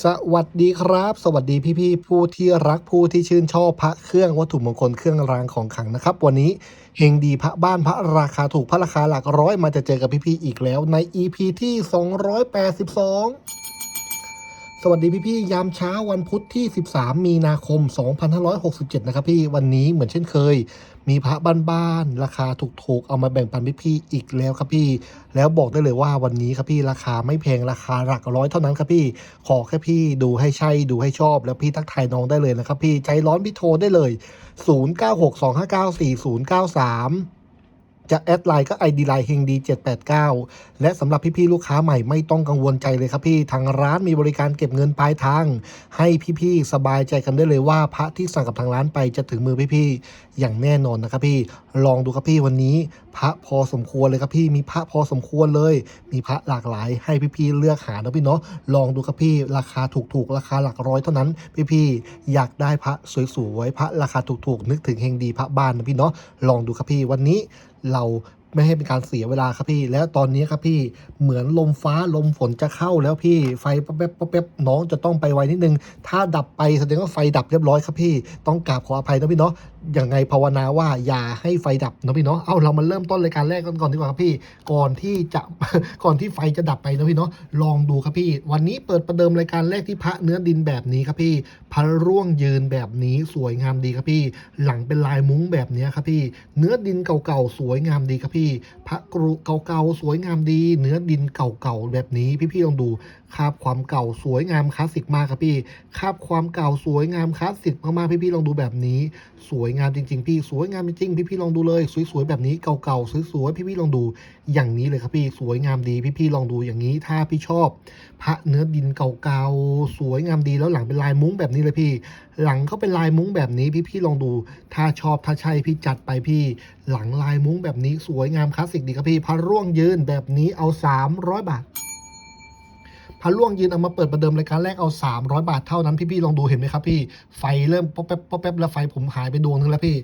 สวัสดีครับ สวัสดีพี่ ๆ ผู้ที่รักผู้ที่ชื่นชอบพระเครื่องวัตถุมงคลเครื่องรางของขลังนะครับ วันนี้เฮงดีพระบ้านพระราคาถูกพระราคาหลักร้อยมาจะเจอกับพี่ ๆ อีกแล้วใน EP ที่ 282 สวัสดีพี่ ๆ ยามเช้าวันพุธที่ 13 มีนาคม 2567 นะครับพี่วันนี้เหมือนเช่นเคย มีพระบ้านๆราคาถูกๆ เอามาแบ่งปันพี่ๆอีกแล้วครับพี่ แล้วบอกได้เลยว่าวันนี้ครับพี่ราคาไม่แพงราคาหลักร้อยเท่านั้นครับพี่ ขอแค่พี่ดูให้ใช่ดูให้ชอบ แล้วพี่ทักทายน้องได้เลยนะครับพี่ใจร้อนพี่โทรได้เลย 0962594093 จะแอดไลน์ก็ ID ไลน์เฮงดี789 และสำหรับพี่ๆลูกค้าใหม่ไม่ต้องกังวลใจเลยครับพี่ ทางร้านมีบริการเก็บเงินปลายทาง ให้พี่ๆสบายใจกันได้เลยว่าพระที่สั่งกับทางร้านไปจะถึงมือพี่ๆอย่างแน่นอนนะครับพี่ ลองดูครับพี่วันนี้ พระพอสมควรเลยครับพี่ มีพระพอสมควรเลย มีพระหลากหลาย ให้พี่ๆเลือกหานะพี่เนาะ ลองดูครับพี่ ราคาถูกๆ ราคาหลักร้อยเท่านั้น พี่ๆอยากได้พระสวยๆ พระราคาถูกๆ นึกถึงเฮงดีพระบ้านนะพี่เนาะ ลองดูครับพี่วันนี้ เราไม่ให้เป็นการเสียเวลาครับพี่ แล้วตอนนี้ครับพี่เหมือนลมฟ้าลมฝนจะเข้าแล้วพี่ไฟแป๊บแป๊บน้องจะต้องไปไวนิดนึง ถ้าดับไปแสดงว่าไฟดับเรียบร้อยครับพี่ต้องกราบขออภัยนะพี่เนาะ ยังไงภาวนาว่าอย่าให้ไฟดับนะพี่เนาะ เอาเรามาเริ่มต้นรายการแรกกันก่อนดีกว่าครับพี่ ก่อนที่จะก่อนที่ไฟจะดับไปนะพี่เนาะ ลองดูครับพี่ วันนี้เปิดประเดิมรายการแรกที่พระเนื้อดินแบบนี้ครับพี่ พระร่วงยืนแบบนี้สวยงามดีครับพี่ หลังเป็นลายมุ้งแบบนี้ครับพี่ เนื้อดินเก่าๆสวยงามดีครับพี่ พระกรุเก่าๆสวยงามดี เนื้อดินเก่าๆแบบนี้พี่ๆลองดูคาบความเก่าสวยงามคลาสสิกมากครับพี่คาบความเก่าสวยงามคลาสสิกมากๆพี่ๆลองดูแบบนี้สวยงามจริงๆพี่สวยงามจริงๆพี่ๆลองดูเลยสวยๆแบบนี้เก่าๆสวยๆพี่ๆลองดูอย่างนี้เลยครับพี่สวยงามดีพี่ๆลองดูอย่างนี้ถ้าพี่ชอบ พระเนื้อดินเก่าๆสวยงามดีแล้วหลังเป็นลายมุ้งแบบนี้เลยพี่ หลังเขาเป็นลายมุ้งแบบนี้พี่ๆลองดู ถ้าชอบถ้าใช่พี่จัดไปพี่ หลังลายมุ้งแบบนี้สวยงามคลาสสิกดีครับพี่พระร่วงยืนแบบนี้เอา 300 บาท พระล่วงยืนเอามาเปิดประเดิมรายการแรกเอา 300 บาทเท่านั้นพี่ๆลองดูเห็นไหมครับพี่ไฟเริ่มป๊อปแป๊บป๊อปแป๊บแล้วไฟผมหายไปดวงนึงแล้วพี่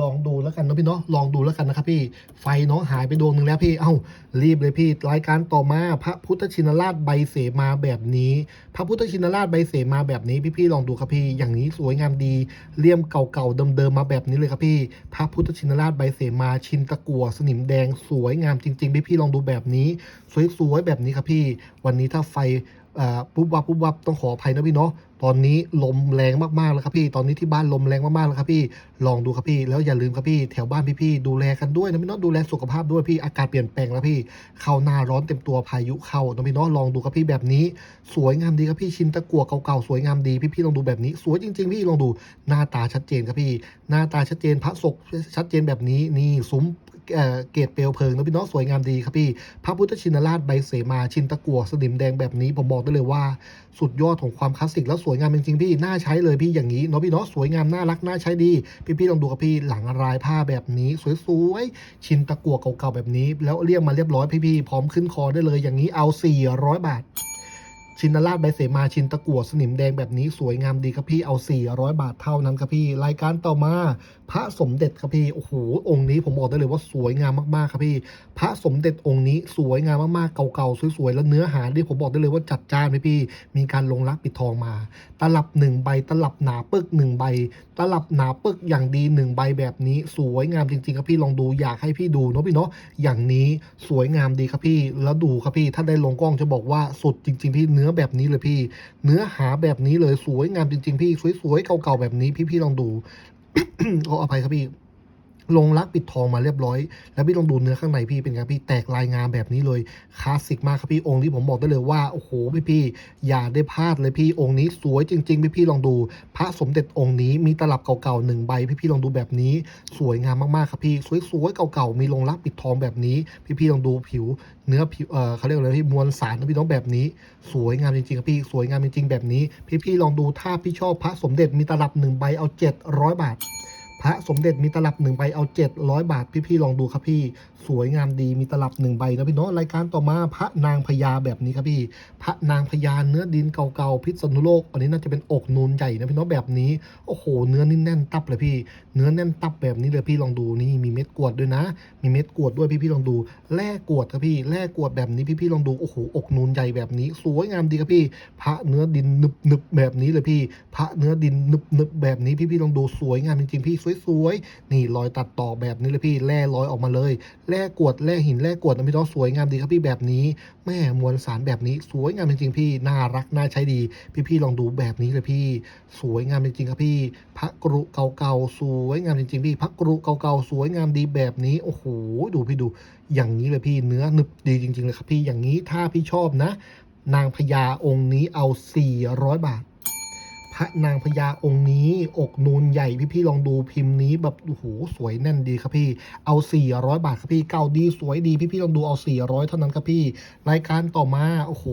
ลองดูแล้วกันนะพี่เนาะลองดูแล้วกันนะครับพี่ไฟน้องหายไปดวงหนึ่งแล้วพี่ เอ้ารีบเลยพี่รายการต่อมาพระพุทธชินราชใบเสมาแบบนี้ พระพุทธชินราชใบเสมาแบบนี้พี่ๆลองดูครับพี่ อย่างนี้สวยงามดีเลี่ยมเก่าๆเดิมๆมาแบบนี้เลยครับพี่ พระพุทธชินราชใบเสมาชินตะกัวสนิมแดงสวยงามจริงๆพี่ๆลองดูแบบนี้ สวยๆแบบนี้ครับพี่ วันนี้ถ้าไฟ ปุ๊บวับปุ๊บวับต้องขออภัยนะพี่เนาะตอนนี้ลมแรงมากๆแล้วครับพี่ตอนนี้ที่บ้านลมแรงมากๆแล้วครับพี่ลองดูครับพี่ แล้วอย่าลืมครับพี่แถวบ้านพี่ๆดูแลกันด้วยนะพี่เนาะดูแลสุขภาพด้วยพี่อากาศเปลี่ยนแปลงแล้วพี่เข้าหน้าร้อนเต็มตัวพายุเข้านะพี่เนาะลองดูครับพี่แบบนี้ สวยงามดีครับพี่ชินตะกัวเก่าๆสวยงามดีพี่ๆลองดูแบบนี้ สวยจริง ๆ พี่ลองดูหน้าตาชัดเจนครับพี่ หน้าตาชัดเจนพระศกชัดเจนแบบนี้นี่ซุ้ม เเกตเปลวเพลิงนะพี่น้องสวยงามดีครับพี่ พระพุทธชินราชใบเสมาชินตะกัวสนิมแดงแบบนี้ผมบอกได้เลยว่า สุดยอดของความคลาสสิกแล้วสวยงามจริงๆพี่น่าใช้เลยพี่อย่างนี้เนาะพี่เนาะสวยงามน่ารักน่าใช้ดี พี่ๆลองดูครับพี่หลังลายผ้าแบบนี้ สวยๆชินตะกัวเก่าๆแบบนี้ แล้วเรียกมาเรียบร้อยพี่ๆพร้อมขึ้นคอได้เลยอย่างนี้เอา 400 บาทชินราชใบเสมาชินตะกั่วสนิมแดงแบบนี้สวยงามดีครับพี่เอา 400 บาทเท่านั้นครับพี่ รายการต่อมาพระสมเด็จครับพี่โอ้โหองค์นี้ผมบอกได้เลยว่าสวยงามมากๆครับพี่ พระสมเด็จองค์นี้สวยงามมากๆเก่าๆสวยๆแล้วเนื้อหาที่ผมบอกได้เลยว่าจัดจ้านไหมพี่ มีการลงรักปิดทองมา ตลับหนึ่งใบ ตลับหนาปึกหนึ่งใบ ตลับหนาปึกอย่างดีหนึ่งใบแบบนี้สวยงามจริงๆครับพี่ลองดูอยากให้พี่ดูเนาะพี่เนาะอย่างนี้สวยงามดีครับพี่ แล้วดูครับพี่ถ้าได้ลงกล้องจะบอกว่าสุดจริง ๆ พี่เนื้อแบบนี้เลยพี่ เนื้อหาแบบนี้เลยสวยงามจริง ๆ พี่สวยๆเก่าๆแบบนี้พี่ๆลองดู ขออภัยครับพี่ ลงรักปิดทองมาเรียบร้อย แล้วพี่ลองดูเนื้อข้างในพี่เป็นไงพี่แตกลายงามแบบนี้เลยคลาสสิกมากครับพี่องค์ที่ผมบอกได้เลยว่าโอ้โหพี่พี่อย่าได้พลาดเลยพี่องค์นี้สวยจริง ๆ พี่พี่ลองดู พระสมเด็จองค์นี้มีตลับเก่าๆหนึ่งใบ พี่พี่ลองดูแบบนี้ สวยงามมากๆครับพี่สวยๆเก่าๆมีลงรักปิดทองแบบนี้ พี่พี่ลองดูผิว เนื้อผิวเออเขาเรียกอะไรพี่มวลสารนะพี่น้องแบบนี้ สวยงามจริงๆครับพี่สวยงามจริงๆแบบนี้ พี่พี่ลองดูถ้าพี่ชอบพระสมเด็จมีตลับหนึ่งใบเอา700บาท พระสมเด็จมีตลับหนึ่งใบเอา 700 บาทพี่ๆลองดูครับพี่ สวยงามดีมีตลับหนึ่งใบนะพี่เนาะรายการต่อมาพระนางพญาแบบนี้ครับพี่ พระนางพญาเนื้อดินเก่าๆพิษณุโลก อันนี้น่าจะเป็นอกนูนใหญ่นะพี่เนาะแบบนี้โอ้โห เนื้อนิ่แน่นตับเลยพี่ เนื้อแน่นตับแบบนี้เลยพี่ลองดูนี่มีเม็ดกวดด้วยนะ มีเม็ดกวดด้วยพี่ๆลองดูแร่กวดครับพี่แร่กวดแบบนี้พี่ๆลองดูโอ้โหอกนูนใหญ่แบบนี้ สวยงามดีครับพี่ พระเนื้อดินนึบๆแบบนี้เลยพี่ พระเนื้อดินนึบๆแบบนี้พี่ๆลองดูสวยงามจริงๆพี่สวยๆ นี่รอยตัดต่อแบบนี้เลยพี่แร่รอยออกมาเลยแร่กวดแร่หินแร่กวดนะพี่น้องสวยงามดีครับพี่แบบนี้แม่มวลสารแบบนี้สวยงามจริงๆพี่น่ารักน่าใช้ดี พี่ๆลองดูแบบนี้เลยพี่ สวยงามจริงๆครับพี่พระกรุเก่าๆสวยงามจริงๆพี่พระกรุเก่าๆสวยงามดีแบบนี้โอ้โหดูพี่ดูอย่างนี้เลยพี่เนื้อหนึบดีจริงๆเลยครับพี่อย่างนี้ถ้าพี่ชอบนะ นางพญาองค์นี้เอา 400 บาท พระนางพญาองค์นี้ อกนูนใหญ่พี่ๆลองดูพิมพ์นี้แบบโอ้โหสวยแน่นดีครับพี่เอา 400 บาทครับพี่เก่าดีสวยดีพี่ๆลองดูเอา 400 เท่านั้นครับพี่ รายการต่อมาโอ้โห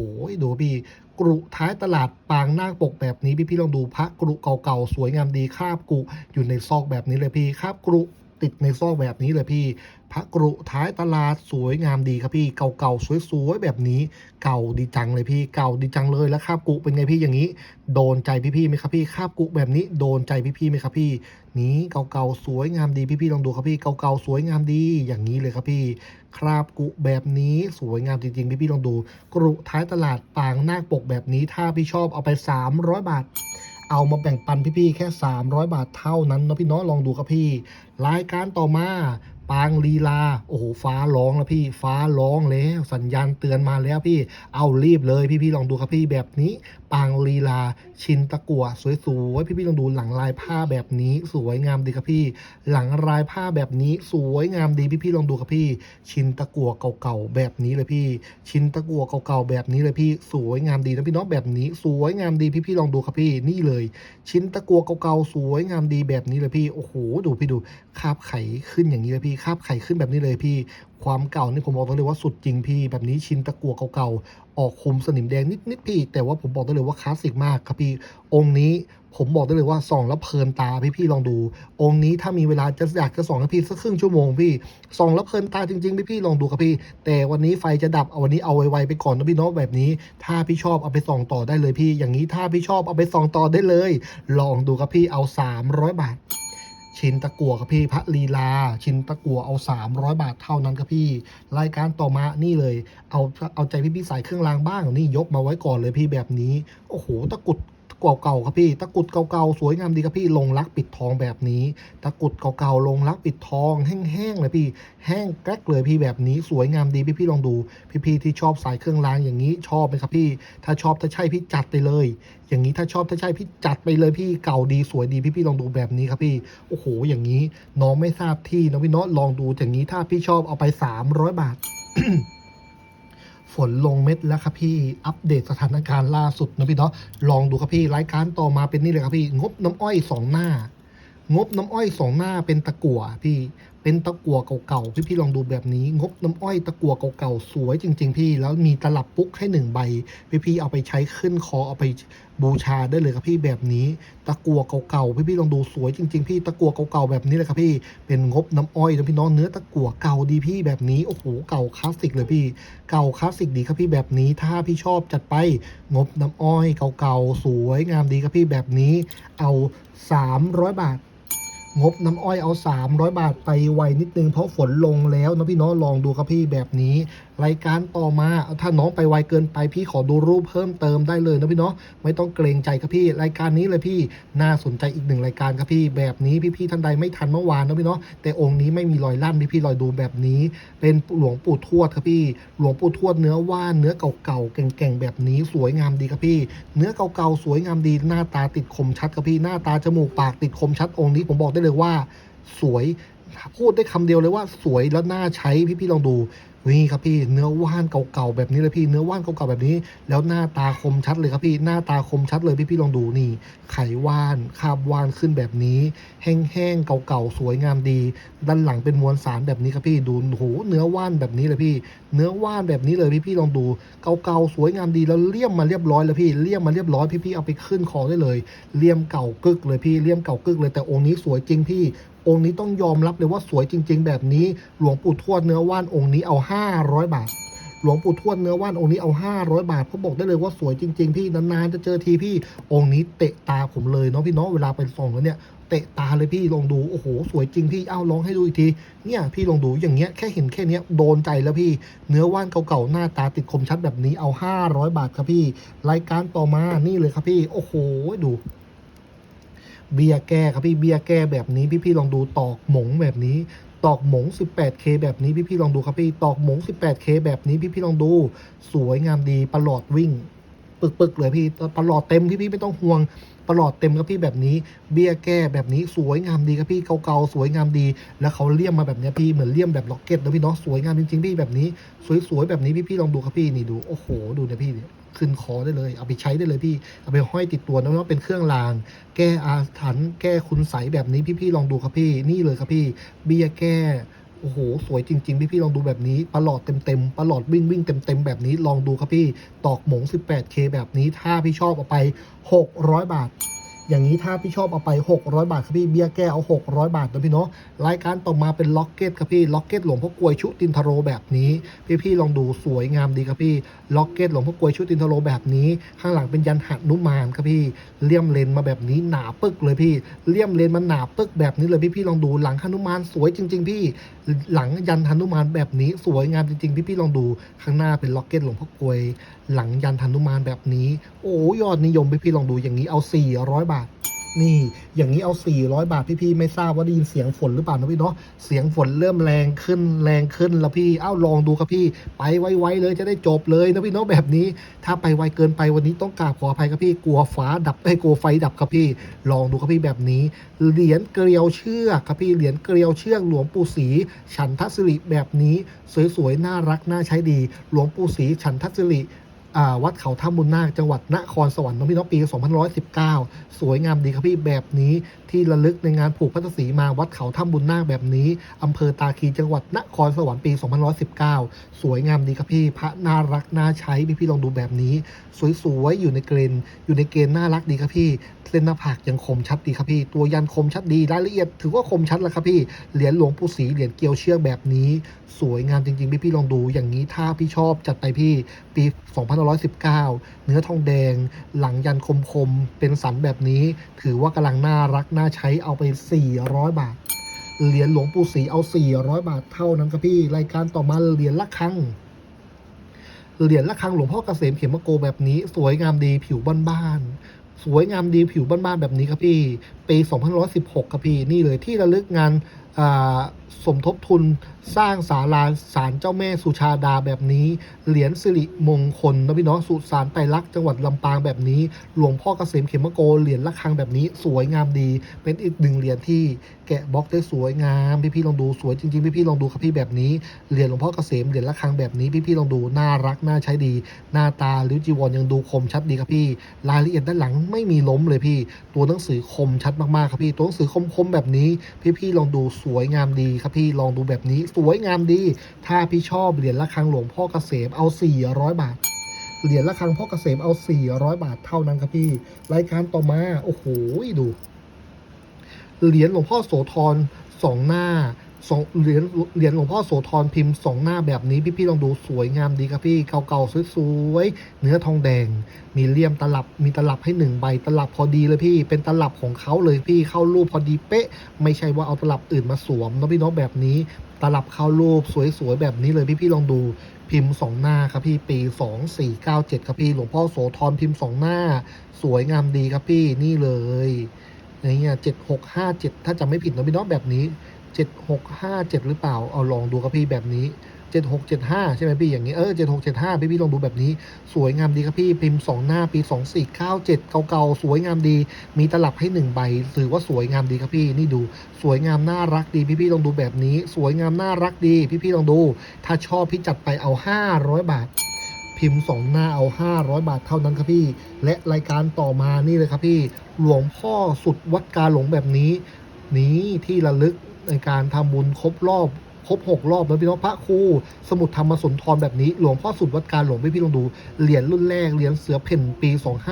ดูพี่กรุท้ายตลาดปางนาคปกแบบนี้พี่ๆลองดูพระกรุเก่าๆสวยงามดีคาบกรุอยู่ในซอกแบบนี้เลยพี่คาบกรุ ติดในซอกแบบนี้เลยพี่ พระกรุท้ายตลาดสวยงามดีครับพี่ เก่าๆสวยๆแบบนี้ เก่าดีจังเลยพี่ เก่าดีจังเลยแล้วคาบกุเป็นไงพี่อย่างนี้ โดนใจพี่ๆไหมครับพี่คาบกุแบบนี้โดนใจพี่ๆไหมครับพี่ นี้เก่าๆสวยงามดีพี่ๆลองดูครับพี่ เก่าๆสวยงามดีอย่างนี้เลยครับพี่ คราบกุแบบนี้สวยงามจริงๆพี่ๆลองดู กรุท้ายตลาดปางหน้าปกแบบนี้ถ้าพี่ชอบเอาไป 300 บาท เอามาแบ่งปันพี่ๆแค่ 300 บาทเท่านั้นนะพี่เน้องลองดูครับพี่ รายการต่อมา ปางลีลา โอ้โห ฟ้าร้องแล้วพี่ ฟ้าร้องแล้ว สัญญาณเตือนมาแล้วพี่ เอารีบเลยพี่ๆลองดูครับพี่แบบนี้ ปางลีลา ชินตะกั่วสวยๆพี่ๆลองดูหลังลายผ้าแบบนี้ สวยงามดีครับพี่ หลังลายผ้าแบบนี้ สวยงามดีพี่ๆลองดูครับพี่ ชินตะกั่วเก่าๆแบบนี้เลยพี่ ชินตะกั่วเก่าๆแบบนี้เลยพี่ สวยงามดีนะพี่น้องแบบนี้ สวยงามดีพี่ๆลองดูครับพี่ นี่เลย ชิ้นตะกัวเก่าๆสวยงามดีแบบนี้เลยพี่ โอ้โห ดูพี่ดูคาบไข่ขึ้นอย่างนี้เลยพี่คาบไข่ขึ้นแบบนี้เลยพี่ ความเก่านี่ผมบอกได้เลยว่าสุดจริงพี่ แบบนี้ชิ้นตะกัวเก่าๆ ออกคมสนิมแดงนิดๆพี่ แต่ว่าผมบอกได้เลยว่าคลาสสิกมากครับพี่ องค์นี้ผมบอกได้เลยว่าส่องแล้วเพลินตาพี่พี่ๆลองดู องค์นี้ถ้ามีเวลาจะอยากจะส่องให้พี่สักครึ่งชั่วโมงพี่ส่องแล้วเพลินตาจริงๆพี่พี่ๆลองดูครับพี่ แต่วันนี้ไฟจะดับเอาวันนี้เอาไวๆไปก่อนนะพี่น้องแบบนี้ ถ้าพี่ชอบเอาไปส่องต่อได้เลยพี่ อย่างนี้ถ้าพี่ชอบเอาไปส่องต่อได้เลย ลองดูครับพี่เอา 300 บาท ชินตะกัวครับพี่พระลีลา ชินตะกัวเอา 300 บาทเท่านั้นครับพี่ รายการต่อมานี่เลย เอาเอาใจพี่พี่สายเครื่องรางบ้างนี่ยกมาไว้ก่อนเลยพี่แบบนี้ โอ้โหตะกุด เก่าๆครับพี่ ตะกรุดเก่าๆสวยงามดีครับพี่ ลงรักปิดทองแบบนี้ ตะกรุดเก่าๆลงรักปิดทอง แห้งๆเลยพี่ แห้งแกรกเลยพี่แบบนี้สวยงามดีพี่ๆลองดู พี่ๆที่ชอบสายเครื่องรางอย่างนี้ชอบไหมครับพี่ ถ้าชอบถ้าใช่พี่จัดไปเลย อย่างนี้ถ้าชอบถ้าใช่พี่จัดไปเลยพี่เก่าดีสวยดีพี่ๆลองดูแบบนี้ครับพี่ โอ้โห อย่างนี้น้องไม่ทราบที่นะพี่เนาะลองดูอย่างนี้ถ้าพี่ชอบเอาไป 300 บาท ฝนลงเม็ดแล้วครับพี่ อัปเดตสถานการณ์ล่าสุดนะพี่เนาะ ลองดูครับพี่ รายการต่อมาเป็นนี่เลยครับพี่ งบน้ำอ้อยสองหน้า งบน้ำอ้อยสองหน้าเป็นตะกั่วพี่ เป็นตะกั่วเก่าๆพี่พี่ๆลองดูแบบนี้ งบน้ำอ้อยตะกั่วเก่าๆสวยจริง ๆ พี่แล้วมีตลับปุ๊กให้หนึ่งใบ พี่พี่ๆเอาไปใช้ขึ้นคอเอาไปบูชาได้เลยครับพี่แบบนี้ ตะกั่วเก่าๆพี่พี่ๆลองดูสวยจริง ๆ พี่ตะกั่วเก่าๆแบบนี้เลยครับพี่เป็นงบน้ำอ้อยนะพี่น้องเนื้อตะกั่วเก่าดีพี่แบบนี้โอ้โหเก่าคลาสสิกเลยพี่ เก่าคลาสสิกดีครับพี่แบบนี้ถ้าพี่ชอบจัดไปงบน้ำอ้อยเก่าๆสวยงามดีครับพี่แบบนี้เอา 300 บาท งบน้ำอ้อยเอา 300 บาทไปไวนิดนึงเพราะฝนลงแล้วนะพี่เน้องลองดูครับพี่แบบนี้รายการต่อมา ถ้าน้องไปไวเกินไปพี่ขอดูรูปเพิ่มเติมได้เลยนะพี่เนาะไม่ต้องเกรงใจครับพี่ รายการนี้เลยพี่น่าสนใจอีกหนึ่งรายการครับพี่ แบบนี้พี่ๆท่านใดไม่ทันเมื่อวานนะพี่เนาะแต่องค์นี้ไม่มีรอยลั่นพี่ๆรอยดูแบบนี้ เป็นหลวงปู่ทวดครับพี่ หลวงปู่ทวดเนื้อว่านเนื้อเก่าๆแก่งๆแบบนี้สวยงามดีครับพี่ เนื้อเก่าๆสวยงามดีหน้าตาติดคมชัดครับพี่หน้าตาจมูกปากติดคมชัดองค์นี้ผมบอกได้เลยว่า สวยพูดได้คำเดียวเลยว่าสวยแล้วน่าใช้พี่ๆลองดู นี่ครับพี่เนื้อว่านเก่าๆแบบนี้เลยพี่เนื้อว่านเก่าๆแบบนี้ แล้วหน้าตาคมชัดเลยครับพี่หน้าตาคมชัดเลยพี่ๆลองดูนี่ ไขว่านคาบว่านขึ้นแบบนี้ แห้งๆเก่าๆสวยงามดี ด้านหลังเป็นมวลสารแบบนี้ครับพี่ดูโหเนื้อว่านแบบนี้เลยพี่ เนื้อว่านแบบนี้เลยพี่ๆลองดูเก่าๆสวยงามดีแล้วเลี่ยมมาเรียบร้อยแล้วพี่เลี่ยมมาเรียบร้อยพี่ๆเอาไปขึ้นคอได้เลยเลี่ยมเก่ากึกเลยพี่เลี่ยมเก่ากึกเลยแต่องค์นี้สวยจริงพี่ องค์นี้ต้องยอมรับเลยว่าสวยจริง ๆ แบบนี้ หลวงปู่ทวดเนื้อว่านองค์นี้เอา 500 บาท หลวงปู่ทวดเนื้อว่านองค์นี้เอา 500 บาทเขาบอกได้เลยว่าสวยจริง ๆ พี่นานๆจะเจอทีพี่องค์นี้เตะตาผมเลยเนาะพี่เนาะเวลาไปส่องแล้วเนี่ยเตะตาเลยพี่ลองดูโอ้โห สวยจริงพี่เอ้าลองให้ดูอีกทีเนี่ยพี่ลองดูอย่างเงี้ยแค่เห็นแค่เนี้ยโดนใจแล้วพี่ เนื้อว่านเก่าๆหน้าตาติดคมชัดแบบนี้เอา 500 บาทครับพี่ รายการต่อมานี่เลยครับพี่ โอ้โหดู เบียแก้ครับพี่เบียแก้แบบนี้พี่ๆลองดูตอกหมงแบบนี้ ตอกหมง 18K แบบนี้พี่ๆลองดูครับพี่ตอกหมง 18K แบบนี้พี่ๆลองดู สวยงามดีประหลอดวิ่ง ปึกๆเลยพี่ประหลอดเต็มพี่ๆไม่ต้องห่วงประหลอดเต็มครับพี่แบบนี้ เบี้ยแก้แบบนี้สวยงามดีครับพี่เก่าๆสวยงามดี แล้วเขาเลี่ยมมาแบบนี้พี่เหมือนเลี่ยมแบบล็อกเก็ตนะพี่เนาะสวยงามจริงๆพี่แบบนี้ สวยๆแบบนี้พี่ๆลองดูครับพี่นี่ดูโอ้โหดูนะพี่เนี่ย ขึ้นคอได้เลย เอาไปใช้ได้เลยพี่เอาไปห้อยติดตัวนะว่าเป็นเครื่องราง แก้อาถรรพ์แก้คุณใสแบบนี้พี่ๆลองดูครับพี่นี่เลยครับพี่เบี้ยแก้โอ้โห สวยจริง ๆ พี่ๆลองดูแบบนี้ประหลอดเต็มๆประหลอดวิ่งวิ่งเต็มๆแบบนี้ลองดูครับพี่ ตอกหมง 18K แบบนี้ ถ้าพี่ชอบเอาไป 600 บาท อย่างนี้ถ้าพี่ชอบเอาไป 600 บาทครับพี่เบี้ยแก้เอา 600 บาทนะพี่เนาะรายการต่อมาเป็นล็อกเก็ตครับพี่ล็อกเก็ตหลวงพ่อกลวยชุตินทโรแบบนี้ พี่ๆลองดูสวยงามดีครับพี่ล็อกเก็ตหลวงพ่อกลวยชุตินทโรแบบนี้ ข้างหลังเป็นยันหันุมานครับพี่เลี่ยมเลนมาแบบนี้หนาปึกเลยพี่เลี่ยมเลนมันหนาปึกแบบนี้เลยพี่ๆลองดูหลังหนุมานสวยจริง ๆ พี่หลังยันหนุมานแบบนี้สวยงามจริง ๆ พี่ๆลองดูข้างหน้าเป็นล็อกเก็ตหลวงพ่อกลวยหลังยันหนุมานแบบนี้ โอ้ยอดนิยมพี่ๆลองดูอย่างนี้เอา 400 บาทนี่อย่างนี้เอา 400 บาทพี่ๆไม่ทราบว่าได้ยินเสียงฝนหรือเปล่านะพี่เนาะเสียงฝนเริ่มแรงขึ้นแรงขึ้นแล้วพี่เอ้าลองดูครับพี่ไปไวๆเลยจะได้จบเลยนะพี่เนาะแบบนี้ ถ้าไปไวเกินไปวันนี้ต้องกราบขออภัยครับพี่กลัวฟ้าดับไอ้กลัวไฟดับครับพี่ ลองดูครับพี่แบบนี้เหรียญเกลียวเชือกครับพี่เหรียญเกลียวเชือกหลวงปู่ศรีฉันทัศสิริแบบนี้ สวยๆน่ารักน่าใช้ดี หลวงปู่ศรีฉันทัศสิริ วัดเขาท่ามุนนาคจังหวัดนครสวรรค์น้องพี่น้องปี 2519 สวยงามดีครับพี่แบบนี้ที่ระลึกในงานผูกพัทสีมาวัดเขาท่ามุนนาคแบบนี้อำเภอตาคีจังหวัดนครสวรรค์ปี 2519 สวยงามดีครับพี่พระน่ารักน่าใช้พี่พี่ๆลองดูแบบนี้ สวยๆอยู่ในเกรนอยู่ในเกณฑ์น่ารักดีครับพี่เส้นหน้าผากยังคมชัดดีครับพี่ ตัวยันคมชัดดีรายละเอียดถือว่าคมชัดแล้วครับพี่เหรียญหลวงปู่ศรีเหรียญเกลียวเชือกแบบนี้ สวยงามจริง ๆ พี่พี่ลองดูอย่างนี้ถ้าพี่ชอบจัดไปพี่ปี2519 เนื้อทองแดง หลังยันคมๆ เป็นสันแบบนี้ ถือว่ากำลังน่ารัก น่าใช้เอาไป 400 บาท เหรียญหลวงปู่ศรีเอา 400 บาทเท่านั้นครับพี่ รายการต่อมาเหรียญละครั้งเหรียญละครั้งหลวงพ่อเกษมเขมโกแบบนี้ สวยงามดีผิวบ้านๆสวยงามดีผิวบ้านๆแบบนี้ครับพี่ปี2516 ครับพี่นี่เลยที่ระลึกงาน สมทบทุนสร้างศาลาศาลเจ้าแม่สุชาดาแบบนี้ เหรียญสิริมงคลนะพี่เนาะสุสานไตรลักษณ์จังหวัดลำปางแบบนี้ หลวงพ่อเกษมเขมโกเหรียญละครังแบบนี้ สวยงามดี เป็นอีกหนึ่งเหรียญที่แกะบล็อกได้สวยงามพี่พี่ลองดูสวยจริงๆพี่พี่ลองดูครับพี่แบบนี้เหรียญหลวงพ่อเกษมเหรียญละครังแบบนี้พี่พี่ลองดูน่ารักน่าใช้ดี หน้าตาหรือจีวรยังดูคมชัดดีครับพี่ รายละเอียดด้านหลังไม่มีล้มเลยพี่ ตัวหนังสือคมชัดมากๆครับพี่ตัวหนังสือคมๆแบบนี้ พี่ๆลองดูสวยงามดีครับพี่ลองดูแบบนี้สวยงามดี ถ้าพี่ชอบเหรียญละครังหลวงพ่อเกษมเอา 400 บาท เหรียญละครังพ่อเกษมเอา 400 บาทเท่านั้นครับพี่ รายการต่อมา โอ้โหดู เหรียญหลวงพ่อโสธรสองหน้า สองเหรียญเหรียญหลวงพ่อโสธรพิมพ์สองหน้าแบบนี้พี่ๆลองดูสวยงามดีครับพี่เก่าๆสวยๆเนื้อทองแดง มีเลี่ยมตลับมีตลับให้หนึ่งใบตลับพอดีเลยพี่ เป็นตลับของเขาเลยพี่เข้ารูปพอดีเป๊ะ ไม่ใช่ว่าเอาตลับอื่นมาสวมเนาะพี่น้องแบบนี้ ตลับเข้ารูปสวยๆแบบนี้เลยพี่ๆลองดูพิมพ์สองหน้าครับพี่ปีสองสี่เก้าเจ็ดครับพี่หลวงพ่อโสธรพิมพ์สองหน้า สวยงามดีครับพี่นี่เลยเนี่ยเจ็ดหกห้าเจ็ดถ้าจำไม่ผิดเนาะพี่น้องแบบนี้ จ็ดหกห้าเจ็ดหรือเปล่า เอาลองดูครับพี่แบบนี้เจ็ดหกเจ็ดห้าใช่ไหมพี่อย่างนี้ เออเจ็ดหกเจ็ดห้าพี่พี่ลองดูแบบนี้ สวยงามดีครับพี่พิมพ์สองหน้าปีสองสี่เก้าเจ็ดเก่าๆสวยงามดี มีตลับให้หนึ่งใบถือว่าสวยงามดีครับพี่นี่ดู สวยงามน่ารักดีพี่พี่ลองดูแบบนี้ สวยงามน่ารักดี พี่พี่ลองดู ถ้าชอบพี่จัดไปเอา500บาท พิมพ์สองหน้าเอา500บาทเท่านั้นครับพี่ และรายการต่อมานี่เลยครับพี่ หลวงพ่อสุดวัดกาหลงแบบนี้ นี้ที่ระลึก ในการทำบุญครบรอบ ครบหกรอบนะพี่น้องพระครูสมุดธรรมสุนทรแบบนี้ หลวงพ่อสุดวัดการหลวงพี่พี่ลองดูเหรียญรุ่นแรกเหรียญเสือเพ่นปี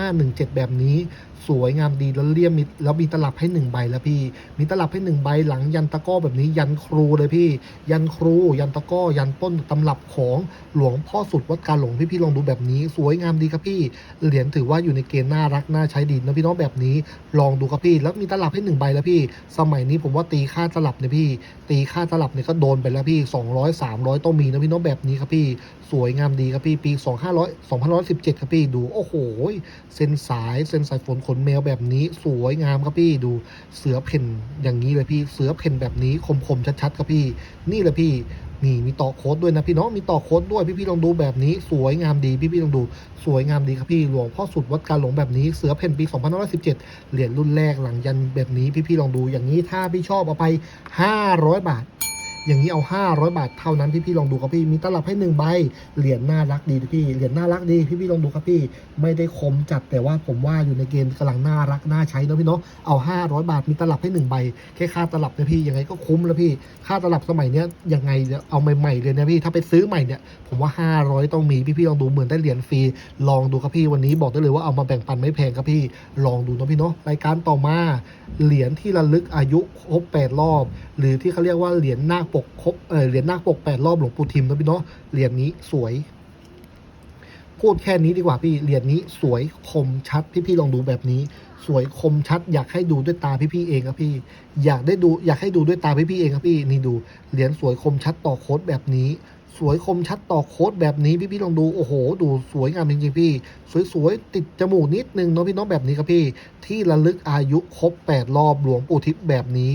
2517 แบบนี้ สวยงามดีแล้วเลี่ยมมีแล้วมีตลับให้หนึ่งใบแล้วพี่ มีตลับให้หนึ่งใบหลังยันตะก้อแบบนี้ยันครูเลยพี่ ยันครู ยันตะก้อยันต้นตำรับของหลวงพ่อสุดวัดการหลวงพี่พี่ลองดูแบบนี้ สวยงามดีครับพี่เหรียญถือว่าอยู่ในเกณฑ์น่ารักน่าใช้ดีนะพี่น้องแบบนี้ ลองดูครับพี่ แล้วมีตลับให้หนึ่งใบแล้วพี่ สมัยนี้ผมว่าตีค่าตลับเนี่ยพี่ ตีค่าตลับเนี่ยก็โดนไปแล้วพี่200 300ต้องมีนะพี่น้องแบบนี้ครับพี่สวยงามดีครับพี่ปี2500 2517ครับพี่ดูโอ้โหเส้นสายเส้นสายฝนขนแมวแบบนี้ สวยงามครับพี่ดูเสือเพ่นอย่างนี้เลยพี่เสือเพ่นแบบนี้คมๆชัดๆครับพี่ นี่เลยพี่นี่มีต่อโค้ดด้วยนะพี่น้องมีต่อโค้ดด้วยพี่ๆลองดูแบบนี้ สวยงามดีพี่ๆลองดูสวยงามดีครับพี่หลวงพ่อสุดวัดการหลงแบบนี้เสือเพ่นปี2517เหรียญรุ่นแรกหลังยันแบบนี้พี่ๆลองดูอย่างนี้ถ้าพี่ชอบเอาไป 500 บาท อย่างนี้เอา 500 บาทเท่านั้นพี่พี่ลองดูครับพี่มีตลับให้หนึ่งใบเหรียญน่ารักดีพี่เหรียญน่ารักดีพี่พี่ลองดูครับพี่ ไม่ได้คมจัดแต่ว่าผมว่าอยู่ในเกณฑ์กำลังน่ารักน่าใช้เนอะพี่เนาะเอา 500 บาทมีตลับให้หนึ่งใบแค่ค่าตลับเนี่ยพี่ยังไงก็คุ้มแล้วพี่ ค่าตลับสมัยเนี้ยยังไงเนี่ยเอาใหม่ๆเลยนะพี่ถ้าไปซื้อใหม่เนี่ยผมว่า 500 ต้องมีพี่พี่ลองดูเหมือนได้เหรียญฟรีลองดูครับพี่วันนี้บอกได้เลยว่าเอามาแบ่งปันไม่แพงครับพี่ลองดูเนาะพี่เนาะรายการต่อมาเหรียญที่ระลึกอายุครบ8รอบ หรือที่เขาเรียกว่าเหรียญนาคปกครบเออเหรียญนาคปกแปดรอบหลวงปู่ทิมนะพี่เนาะเหรียญนี้สวย พูดแค่นี้ดีกว่าพี่เหรียญนี้สวยคมชัดพี่พี่ลองดูแบบนี้ สวยคมชัด อยากให้ดูด้วยตาพี่พี่เองครับพี่ อยากได้ดูอยากให้ดูด้วยตาพี่พี่เองครับพี่นี่ดูเหรียญสวยคมชัดต่อโค้ดแบบนี้ สวยคมชัดต่อโค้ดแบบนี้พี่ๆลองดูโอ้โห ดูสวยงามจริงๆพี่ สวยๆ ติดจมูกนิดนึงเนาะพี่น้องแบบนี้ครับพี่ ที่ระลึกอายุครบ 8 รอบหลวงปู่ทิพย์แบบนี้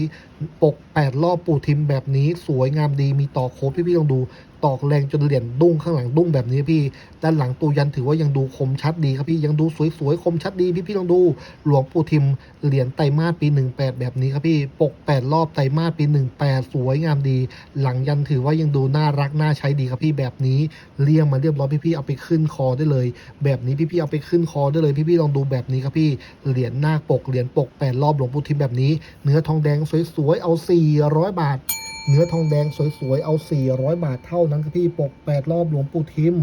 ปก 8 รอบปู่ทิมแบบนี้ สวยงามดีมีต่อโค้ดพี่ๆลองดู ตอกแรงจนเหรียญดุ้งข้างหลังดุ้งแบบนี้พี่ ด้านหลังตูยันถือว่ายังดูคมชัดดีครับพี่ยังดูสวยๆคมชัดดีพี่ๆลองดูหลวงปู่ทิมเหรียญไตรมาสปี 18 แบบนี้ครับพี่ปก 8 รอบไตรมาสปี 18 สวยงามดี หลังยันถือว่ายังดูน่ารักน่าใช้ดีครับพี่แบบนี้เลี่ยมมาเรียบร้อยพี่ๆเอาไปขึ้นคอได้เลย แบบนี้พี่ๆเอาไปขึ้นคอได้เลยพี่ๆลองดูแบบนี้ครับพี่เหรียญหน้าปกเหรียญปก 8 รอบหลวงปู่ทิมแบบนี้ เนื้อทองแดงสวยๆเอา 400 บาท เนื้อทองแดงสวยๆ เอา 400 บาทเท่านั้นครับพี่ปก 8 รอบหลวงปู่ทิม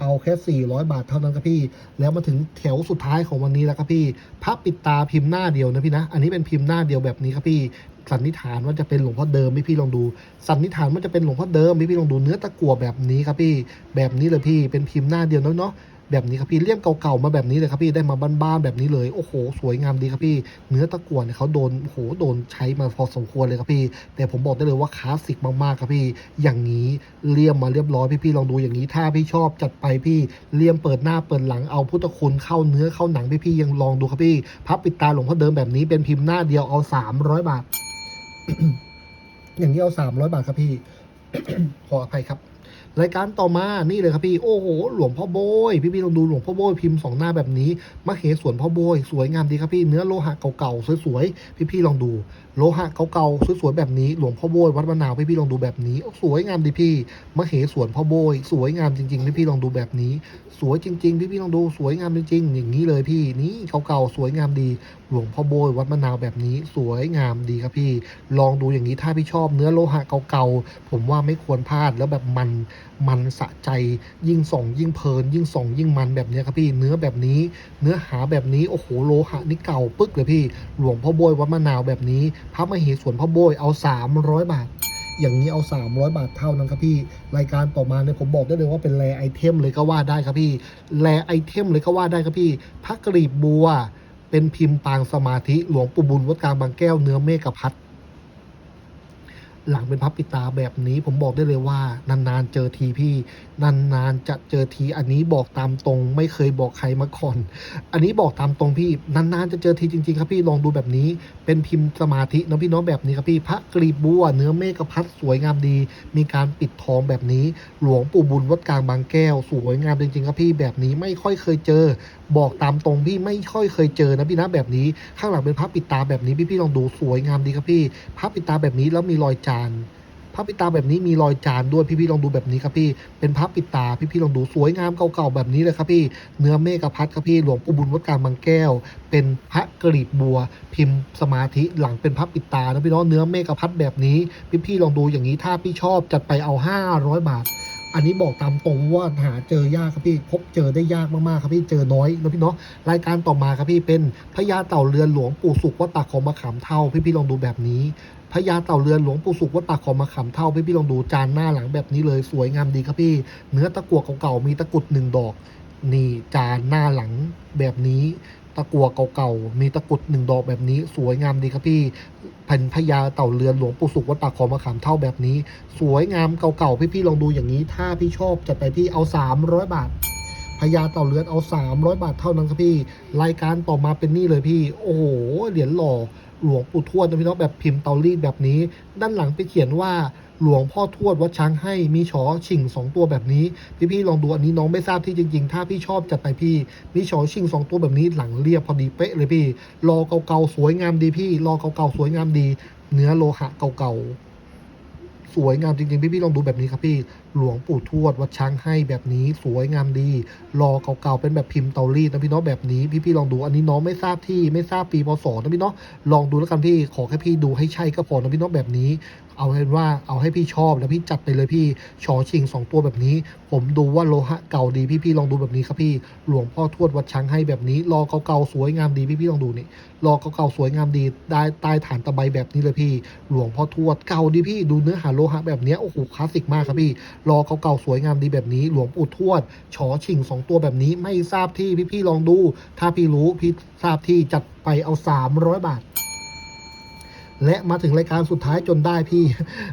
เอาแค่ 400 บาทเท่านั้นครับพี่ แล้วมาถึงแถวสุดท้ายของวันนี้แล้วครับพี่พระปิดตาพิมพ์หน้าเดียวนะพี่นะ อันนี้เป็นพิมพ์หน้าเดียวแบบนี้ครับพี่ สันนิษฐานว่าจะเป็นหลวงพ่อเดิมพี่พี่ลองดู สันนิษฐานว่าจะเป็นหลวงพ่อเดิมพี่พี่ลองดู เนื้อตะกั่วแบบนี้ครับพี่ แบบนี้เลยพี่ เป็นพิมพ์หน้าเดียวเนาะเนาะ แบบนี้ครับพี่เลี่ยมเก่าๆมาแบบนี้เลยครับพี่ได้มาบ้านๆแบบนี้เลยโอ้โห สวยงามดีครับพี่ เนื้อตะกั่วเนี่ยเขาโดนโอ้โหโดนใช้มาพอสมควรเลยครับพี่ แต่ผมบอกได้เลยว่าคลาสสิกมากๆครับพี่ อย่างนี้เลี่ยมมาเรียบร้อยพี่ๆลองดูอย่างนี้ถ้าพี่ชอบจัดไปพี่เลี่ยมเปิดหน้าเปิดหลังเอาพุทธคุณเข้าเนื้อเข้าหนังพี่ๆยังลองดูครับพี่พับปิดตาหลวงพ่อเดิมแบบนี้เป็นพิมพ์หน้าเดียวเอาสามร้อยบาทอย่างนี้เอาสามร้อยบาทครับพี่ ขออภัยครับ รายการต่อมานี่เลยครับพี่โอ้โหหลวงพ่อโบยพี่พี่ๆลองดูหลวงพ่อโบยพิมพ์สองหน้าแบบนี้มะเขสวนพ่อโบยสวยงามดีครับพี่เนื้อโลหะเก่าๆสวยๆพี่พี่ๆลองดู โลหะเก่าๆสวยๆแบบนี้หลวงพ่อโบยวัดมะนาวพี่พี่ลองดูแบบนี้ สวยงามดีพี่มะเหสวนพ่อโบย สวยงามจริงๆพี่พี่ลองดูแบบนี้ สวยจริง ๆ พี่พี่ลองดูสวยงามจริงๆอย่างนี้เลยพี่นี่เก่าๆสวยงามดี หลวงพ่อโบยวัดมะนาวแบบนี้ สวยงามดีครับพี่ ลองดูอย่างนี้ถ้าพี่ชอบเนื้อโลหะเก่าๆผมว่าไม่ควรพลาดแล้วแบบมันมันสะใจยิ่งส่องยิ่งเพลิน ยิ่งส่องยิ่งมันแบบนี้ครับพี่เนื้อแบบนี้ เนื้อหาแบบนี้โอ้โหโลหะนี่เก่าปึ๊กเลยพี่ หลวงพ่อโบยวัดมะนาวแบบนี้ พระมเหสวนพ่อโบยเอา300 บาท อย่างนี้เอา 300 บาทเท่านั้นครับพี่ รายการต่อมาเนี่ยผมบอกได้เลยว่าเป็นแรไอเทมเลยก็ว่าได้ครับพี่แรไอเทมเลยก็ว่าได้ครับพี่พระกรีบบัว เป็นพิมพ์ปางสมาธิหลวงปู่บุญวัดกลางบางแก้วเนื้อเมฆพัด หลังเป็นพับปิดตาแบบนี้ผมบอกได้เลยว่านานๆเจอทีพี่ นานๆจะเจอทีอันนี้บอกตามตรง ไม่เคยบอกใครมาก่อนอันนี้บอกตามตรงพี่นานๆจะเจอทีจริงๆครับพี่ลองดูแบบนี้ เป็นพิมพ์สมาธิน้องพี่น้องแบบนี้ครับพี่ พระกรีบบัวเนื้อเมฆพัดสวยงามดี มีการปิดทองแบบนี้ หลวงปู่บุญวัดกลางบางแก้ว สวยงามจริงๆครับพี่แบบนี้ไม่ค่อยเคยเจอ บอกตามตรงพี่ไม่ค่อยเคยเจอนะพี่นะแบบนี้ ข้างหลังเป็นพระปิดตาแบบนี้พี่ๆลองดูสวยงามดีครับพี่พระปิดตาแบบนี้แล้วมีรอยจานพผ้าปิดตาแบบนี้มีรอยจานด้วยพี่ๆลองดูแบบนี้ครับพี่เป็นผ้าปิดตาพี่ๆลองดูสวยงามเก่าๆแบบนี้เลยครับพี่เนื้อเมฆพัดครับพี่หลวงปู่บุญวัดกลางบางแก้ว เป็นพระกรีบบัว พิมพ์สมาธิหลังเป็นพับปิดตานะพี่น้องเนื้อเมฆพัดแบบนี้ พี่พี่ๆลองดูอย่างนี้ถ้าพี่ชอบจัดไปเอา 500 บาท อันนี้บอกตามตรงว่าหาเจอยากครับพี่พบเจอได้ยากมากๆครับพี่เจอน้อยนะพี่เนาะรายการต่อมาครับพี่เป็นพญาเต่าเรือนหลวงปู่สุขวัดตาของมะขามเท่าพี่พี่ๆลองดูแบบนี้ พญาเต่าเรือนหลวงปู่สุขวัดตาขอมะขามเท่าพี่พี่ลองดูจานหน้าหลังแบบนี้เลยสวยงามดีครับพี่ เนื้อตะกั่วเก่าๆมีตะกุดหนึ่งดอก นี่จานหน้าหลังแบบนี้ตะกัวเก่าๆ มีตะกุดหนึ่งดอกแบบนี้ สวยงามดีครับพี่แผ่นพญาเต่าเรือนหลวงปู่สุขวัดปากคลองมะขามเท่าแบบนี้ สวยงามเก่าๆ พี่ๆ ลองดูอย่างนี้ ถ้าพี่ชอบจัดไปพี่เอา 300 บาทพญาเต่าเรือนเอา 300 บาทเท่านั้นครับพี่ รายการต่อมาเป็นนี่เลยพี่ โอ้โห เหรียญหล่อ หลวงปู่ทวดนะพี่น้องแบบพิมพ์เตารีดแบบนี้ ด้านหลังไปเขียนว่าหลวงพ่อทวดวัดช้างให้มีชอชิงสองตัวแบบนี้ พี่ๆลองดูอันนี้น้องไม่ทราบที่จริง ๆ ถ้าพี่ชอบจัดไปพี่ มีชอชิงสองตัวแบบนี้หลังเรียบพอดีเป๊ะเลยพี่รอเก่าๆสวยงามดีพี่รอเก่าๆสวยงามดี เนื้อโลหะเก่าๆ สวยงามจริงๆ พี่ๆลองดูแบบนี้ครับพี่หลวงปู่ทวดวัดช้างให้แบบนี้สวยงามดีรอเก่าๆเป็นแบบพิมพ์เตารีดนะพี่เน้องแบบนี้พี่ๆลองดูอันนี้น้องไม่ทราบที่ไม่ทราบปีพศนะพี่เนาะลองดูแล้วกันพี่ขอแค่พี่ดูให้ใช่ก็พอนะพี่เน้องแบบนี้ เอาเป็นว่าเอาให้พี่ชอบแล้วพี่จัดไปเลยพี่ชอชิงสองตัวแบบนี้ ผมดูว่าโลหะเก่าดีพี่ๆลองดูแบบนี้ครับพี่หลวงพ่อทวดวัดช้างให้แบบนี้รอเก่าๆสวยงามดีพี่ๆลองดูนี่รอเก่าๆสวยงามดีได้ใต้ฐานตะไบแบบนี้เลยพี่ หลวงพ่อทวดเก่าดีพี่ดูเนื้อหาโลหะแบบนี้โอ้โหคลาสสิกมากครับพี่รอเก่าๆสวยงามดีแบบนี้ หลวงปู่ทวดชอชิงสองตัวแบบนี้ไม่ทราบที่พี่ๆลองดู ถ้าพี่รู้พี่ทราบที่จัดไปเอา 300 บาท และมาถึงรายการสุดท้ายจนได้พี่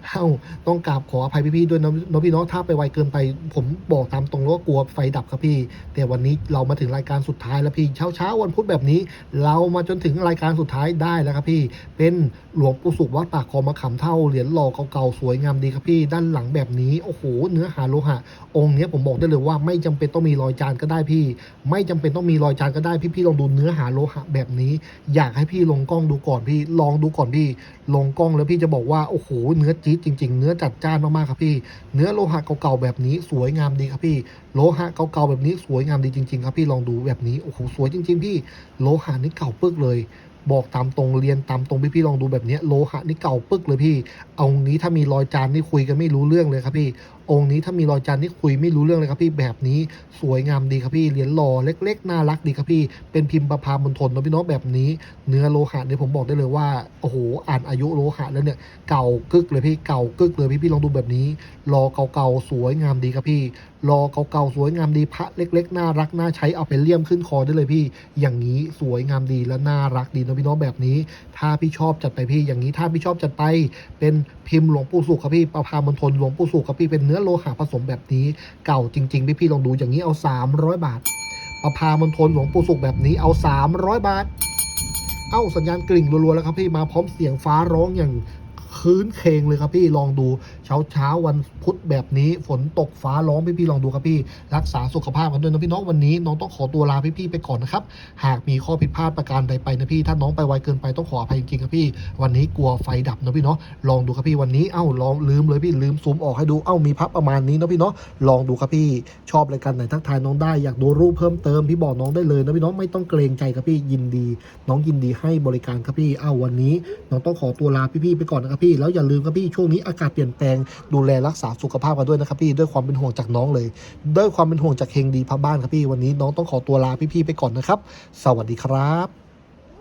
เอ้า ต้องกราบขออภัยพี่ๆด้วยนะพี่เนาะถ้าไปไวเกินไป ผมบอกตามตรงว่ากลัวไฟดับครับพี่ แต่วันนี้เรามาถึงรายการสุดท้ายแล้วพี่ เช้าเช้าวันพุธแบบนี้ เรามาจนถึงรายการสุดท้ายได้แล้วครับพี่ เป็นหลวงปู่สุขวัดปากคลองมะขามเท่าเหรียญหล่อเก่าๆสวยงามดีครับพี่ ด้านหลังแบบนี้โอ้โหเนื้อหาโลหะ องค์เนี้ยผมบอกได้เลยว่าไม่จำเป็นต้องมีรอยจานก็ได้พี่ ไม่จำเป็นต้องมีรอยจานก็ได้พี่พี่ลองดูเนื้อหาโลหะแบบนี้ อยากให้พี่ลงกล้องดูก่อนพี่ลองดูก่อนพี่ลงกล้องแล้วพี่จะบอกว่าโอ้โหเนื้อจี๊ดจริง ๆ เนื้อจัดจ้านมากๆครับพี่ เนื้อโลหะเก่าๆแบบนี้สวยงามดีครับพี่ โลหะเก่าๆแบบนี้สวยงามดีจริง ๆ ครับพี่ลองดูแบบนี้โอ้โหสวยจริง ๆ พี่โลหะนี่เก่าปึกเลยบอกตามตรงเรียนตามตรงพี่พี่ลองดูแบบนี้โลหะนี่เก่าปึกเลยพี่ เอางี้ถ้ามีรอยจานนี่คุยกันไม่รู้เรื่องเลยครับพี่องค์นี้ถ้ามีรอยจานนี่คุยไม่รู้เรื่องเลยครับพี่แบบนี้สวยงามดีครับพี่เหรียญหล่อเล็ก ๆ น่ารักดีครับพี่ เป็นพิมพ์ประพามณฑลนะพี่น้องแบบนี้ เนื้อโลหะเนี่ยผมบอกได้เลยว่าโอ้โหอ่านอายุโลหะแล้วเนี่ยเก่ากึกเลยพี่เก่ากึกเลยพี่พี่ลองดูแบบนี้รอเก่าๆสวยงามดีครับพี่รอเก่าๆสวยงามดีพระเล็ก ๆ น่ารักน่าใช้เอาไปเลี่ยมขึ้นคอได้เลยพี่ อย่างนี้สวยงามดีและน่ารักดีนะพี่น้องแบบนี้ ถ้าพี่ชอบจัดไปพี่อย่างนี้ถ้าพี่ชอบจัดไป เป็นพิมพ์หลวงปู่สุขครับพี่ประพามณฑลหลวงปู่สุขครับพี่เป็นเนื้อโลหะผสมแบบนี้ เก่าจริง ๆ พี่พี่ลองดูอย่างนี้เอา 300 บาทประพามณฑลหลวงปู่สุขแบบนี้เอา 300 บาท เอ้าสัญญาณกริ่งรัวๆแล้วครับพี่มาพร้อมเสียงฟ้าร้องอย่าง คืนเคงเลยครับพี่ลองดูเช้าเช้าวันพุธแบบนี้ฝนตกฟ้าร้องพี่พี่ๆลองดูครับพี่ รักษาสุขภาพกันด้วยนะพี่น้องวันนี้น้องต้องขอตัวลาพี่พี่ๆไปก่อนนะครับหากมีข้อผิดพลาดประการใดไปนะพี่ถ้าน้องไปไวเกินไปต้องขออภัยจริงๆครับพี่ วันนี้กลัวไฟดับนะพี่เนาะลองดูครับพี่วันนี้เอ้าลองลืมเลยพี่ลืมซูมออกให้ดูเอ้ามีพับประมาณนี้นะพี่เนาะลองดูครับพี่ชอบรายการไหนทักทายน้องได้อยากดูรูปเพิ่มเติมพี่บอกน้องได้เลยนะพี่เน้องไม่ต้องเกรงใจครับพี่ยินดี น้องยินดีให้บริการครับพี่เอ้าวันนี้ น้องต้องขอตัวลาพี่ๆไปก่อนนะครับพี่แล้วอย่าลืมครับพี่ช่วงนี้อากาศเปลี่ยนแปลงดูแลรักษาสุขภาพกันด้วยนะครับพี่ด้วยความเป็นห่วงจากน้องเลย ด้วยความเป็นห่วงจากเฮงดีพับบ้านครับพี่วันนี้น้องต้องขอตัวลาพี่ๆไปก่อนนะครับ สวัสดีครับ